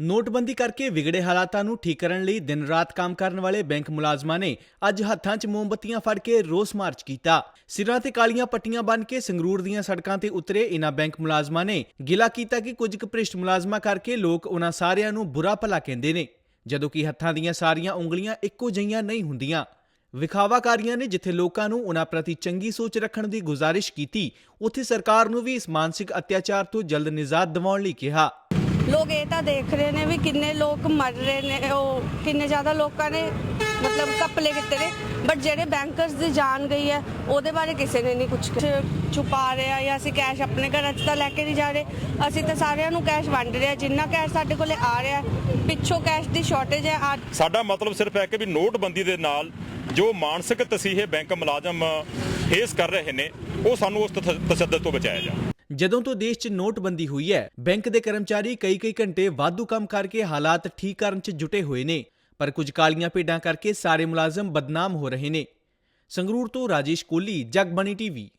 ਨੋਟਬੰਦੀ ਕਰਕੇ ਵਿਗੜੇ ਹਾਲਾਤਾਂ ਨੂੰ ਠੀਕ ਕਰਨ ਲਈ ਦਿਨ ਰਾਤ ਕੰਮ ਕਰਨ ਵਾਲੇ ਬੈਂਕ ਮੁਲਾਜ਼ਮਾਂ ਨੇ ਅੱਜ ਹੱਥਾਂ 'ਚ ਮੋਮਬੱਤੀਆਂ ਫੜ ਕੇ ਰੋਸ ਮਾਰਚ ਕੀਤਾ। ਸਿਰਾਂ ਤੇ ਕਾਲੀਆਂ ਪੱਟੀਆਂ ਬੰਨ੍ਹ ਕੇ ਸੰਗਰੂਰ ਦੀਆਂ ਸੜਕਾਂ ਤੇ ਉਤਰੇ ਇਨ੍ਹਾਂ ਬੈਂਕ ਮੁਲਾਜ਼ਮਾਂ ਨੇ ਗਿਲਾ ਕੀਤਾ ਕਿ ਕੁਝ ਕੁ ਭ੍ਰਿਸ਼ਟ ਮੁਲਾਜ਼ਮਾਂ ਕਰਕੇ ਲੋਕ ਉਹਨਾਂ ਸਾਰਿਆਂ ਨੂੰ ਬੁਰਾ ਭਲਾ ਕਹਿੰਦੇ ਨੇ, ਜਦੋਂ ਕਿ ਹੱਥਾਂ ਦੀਆਂ ਸਾਰੀਆਂ ਉਂਗਲੀਆਂ ਇੱਕੋ ਜਿਹੀਆਂ ਨਹੀਂ ਹੁੰਦੀਆਂ। ਵਿਖਾਵਾਕਾਰੀਆਂ ਨੇ ਜਿੱਥੇ ਲੋਕਾਂ ਨੂੰ ਉਹਨਾਂ ਪ੍ਰਤੀ ਚੰਗੀ ਸੋਚ ਰੱਖਣ ਦੀ ਗੁਜ਼ਾਰਿਸ਼ ਕੀਤੀ, ਉੱਥੇ ਸਰਕਾਰ ਨੂੰ ਵੀ ਇਸ ਮਾਨਸਿਕ ਅਤਿਆਚਾਰ ਤੋਂ ਜਲਦ ਨਿਜਾਤ ਦਿਵਾਉਣ ਲਈ ਕਿਹਾ। ਲੋਕ ਇਹ ਤਾਂ ਦੇਖ ਰਹੇ ਨੇ ਵੀ ਕਿੰਨੇ ਲੋਕ ਮਰ ਰਹੇ ਨੇ ਉਹ ਕਿੰਨੇ ਜ਼ਿਆਦਾ ਲੋਕਾਂ ਨੇ ਮਤਲਬ ਕਪਲੇ ਕੀਤੇ ਨੇ ਬਟ ਜਿਹੜੇ ਬੈਂਕਰਸ ਦੀ ਜਾਨ ਗਈ ਹੈ ਉਹਦੇ ਬਾਰੇ ਕਿਸੇ ਨੇ ਨਹੀਂ ਕੁਝ ਛੁਪਾ ਰਿਹਾ ਜਾਂ ਅਸੀਂ ਕੈਸ਼ ਆਪਣੇ ਘਰਾਂ 'ਚ ਤਾਂ ਲੈ ਕੇ ਨਹੀਂ ਜਾ ਰਹੇ ਅਸੀਂ ਤਾਂ ਸਾਰਿਆਂ ਨੂੰ ਕੈਸ਼ ਵੰਡ ਰਹੇ ਜਿੰਨਾ ਕੈਸ਼ ਸਾਡੇ ਕੋਲੇ ਆ ਰਿਹਾ ਪਿੱਛੋਂ ਕੈਸ਼ ਦੀ ਸ਼ਾਰਟੇਜ ਹੈ ਸਾਡਾ ਮਤਲਬ ਸਿਰਫ ਹੈ ਕਿ ਵੀ ਨੋਟਬੰਦੀ ਦੇ ਨਾਲ ਜੋ ਮਾਨਸਿਕ ਤਸੀਹੇ ਬੈਂਕ ਮੁਲਾਜ਼ਮ ਫੇਸ ਕਰ ਰਹੇ ਨੇ, ਉਹ ਸਾਨੂੰ ਉਸ ਤਸ਼ੱਦਦ ਤੋਂ ਬਚਾਇਆ ਜਾਵੇ। ਜਦੋਂ ਤੋਂ ਦੇਸ਼ 'ਚ ਨੋਟਬੰਦੀ ਹੋਈ ਹੈ, ਬੈਂਕ ਦੇ ਕਰਮਚਾਰੀ ਕਈ-ਕਈ ਘੰਟੇ ਵਾਧੂ ਕੰਮ ਕਰਕੇ ਹਾਲਾਤ ਠੀਕ ਕਰਨ 'ਚ ਜੁਟੇ ਹੋਏ ਨੇ, ਪਰ ਕੁਝ ਕਾਲੀਆਂ ਭੇਡਾਂ ਕਰਕੇ ਸਾਰੇ ਮੁਲਾਜ਼ਮ ਬਦਨਾਮ ਹੋ ਰਹੇ ਨੇ। ਸੰਗਰੂਰ ਤੋਂ ਰਾਜੇਸ਼ ਕੋਹਲੀ, ਜਗਬਣੀ ਟੀਵੀ।